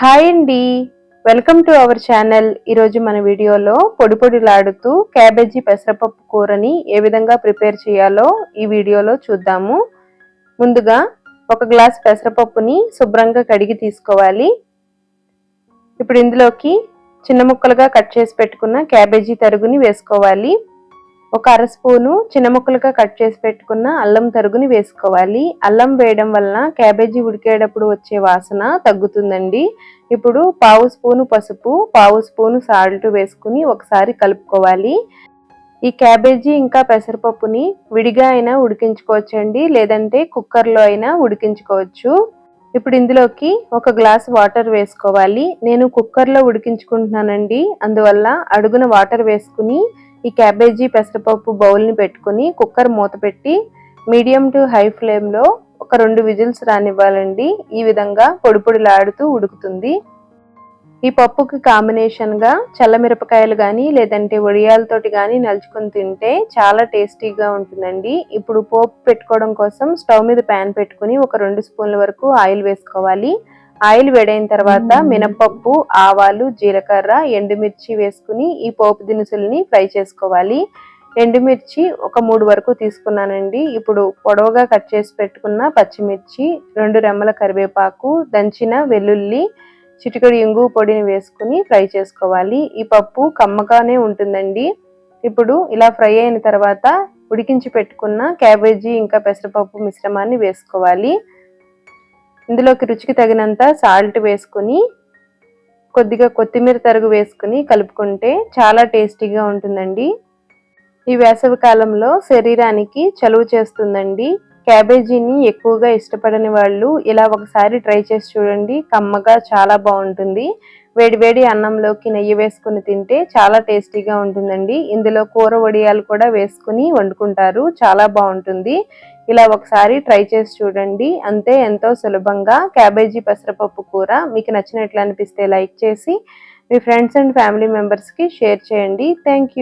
Hi అండి. Welcome to our channel ఈరోజు మన వీడియోలో పొడి పొడిలాడుతూ క్యాబేజీ పెసరపప్పు కూరని ఏ విధంగా ప్రిపేర్ చేయాలో ఈ వీడియోలో చూద్దాము. ముందుగా ఒక గ్లాస్ పెసరపప్పుని శుభ్రంగా కడిగి తీసుకోవాలి. ఇప్పుడు ఇందులోకి చిన్న ముక్కలుగా కట్ చేసి పెట్టుకున్న క్యాబేజీ తరుగుని వేసుకోవాలి. ఒక అర స్పూను చిన్న ముక్కలుగా కట్ చేసి పెట్టుకున్న అల్లం తరుగుని వేసుకోవాలి. అల్లం వేయడం వలన క్యాబేజీ ఉడికేటప్పుడు వచ్చే వాసన తగ్గుతుందండి. ఇప్పుడు పావు స్పూను పసుపు పావు స్పూను సాల్ట్ వేసుకుని ఒకసారి కలుపుకోవాలి. ఈ క్యాబేజీ ఇంకా పెసరపప్పుని విడిగా అయినా ఉడికించుకోవచ్చండి లేదంటే కుక్కర్లో అయినా ఉడికించుకోవచ్చు. ఇప్పుడు ఇందులోకి ఒక గ్లాస్ వాటర్ వేసుకోవాలి. నేను కుక్కర్లో ఉడికించుకుంటున్నానండి అందువల్ల అడుగున వాటర్ వేసుకుని ఈ క్యాబేజీ పెసరపప్పు బౌల్ని పెట్టుకుని కుక్కర్ మూత పెట్టి మీడియం టు హై ఫ్లేమ్లో ఒక రెండు విజిల్స్ రానివ్వాలండి. ఈ విధంగా పొడిపొడిలాడుతూ ఉడుకుతుంది. ఈ పప్పుకి కాంబినేషన్గా చల్లమిరపకాయలు కానీ లేదంటే వడియాలతోటి కానీ నలుచుకొని తింటే చాలా టేస్టీగా ఉంటుందండి. ఇప్పుడు పోపు పెట్టుకోవడం కోసం స్టవ్ మీద ప్యాన్ పెట్టుకుని ఒక రెండు స్పూన్ల వరకు ఆయిల్ వేసుకోవాలి. ఆయిల్ వేడైన తర్వాత మినపప్పు ఆవాలు జీలకర్ర ఎండుమిర్చి వేసుకుని ఈ పోపు దినుసుల్ని ఫ్రై చేసుకోవాలి. ఎండుమిర్చి ఒక మూడు వరకు తీసుకున్నానండి. ఇప్పుడు పొడవుగా కట్ చేసి పెట్టుకున్న పచ్చిమిర్చి రెండు రెమ్మల కరివేపాకు దంచిన వెల్లుల్లి చిటికడి ఇంగు పొడిని వేసుకుని ఫ్రై చేసుకోవాలి. ఈ పప్పు కమ్మగానే ఉంటుందండి. ఇప్పుడు ఇలా ఫ్రై అయిన తర్వాత ఉడికించి పెట్టుకున్న క్యాబేజీ ఇంకా పెసరపప్పు మిశ్రమాన్ని వేసుకోవాలి. ఇందులోకి రుచికి తగినంత సాల్ట్ వేసుకుని కొద్దిగా కొత్తిమీర తరుగు వేసుకుని కలుపుకుంటే చాలా టేస్టీగా ఉంటుందండి. ఈ వేసవి కాలంలో శరీరానికి చలువ చేస్తుందండి. క్యాబేజీని ఎక్కువగా ఇష్టపడని వాళ్ళు ఇలా ఒకసారి ట్రై చేసి చూడండి. కమ్మగా చాలా బాగుంటుంది. వేడివేడి అన్నంలోకి నెయ్యి వేసుకుని తింటే చాలా టేస్టీగా ఉంటుందండి. ఇందులో కూర వడియాలు కూడా వేసుకుని వండుకుంటారు. చాలా బాగుంటుంది. ఇలా ఒకసారి ట్రై చేసి చూడండి. అంతే ఎంతో సులభంగా క్యాబేజీ పెసరపప్పు కూర మీకు నచ్చినట్లు అనిపిస్తే లైక్ చేసి మీ ఫ్రెండ్స్ అండ్ ఫ్యామిలీ మెంబర్స్కి షేర్ చేయండి. థ్యాంక్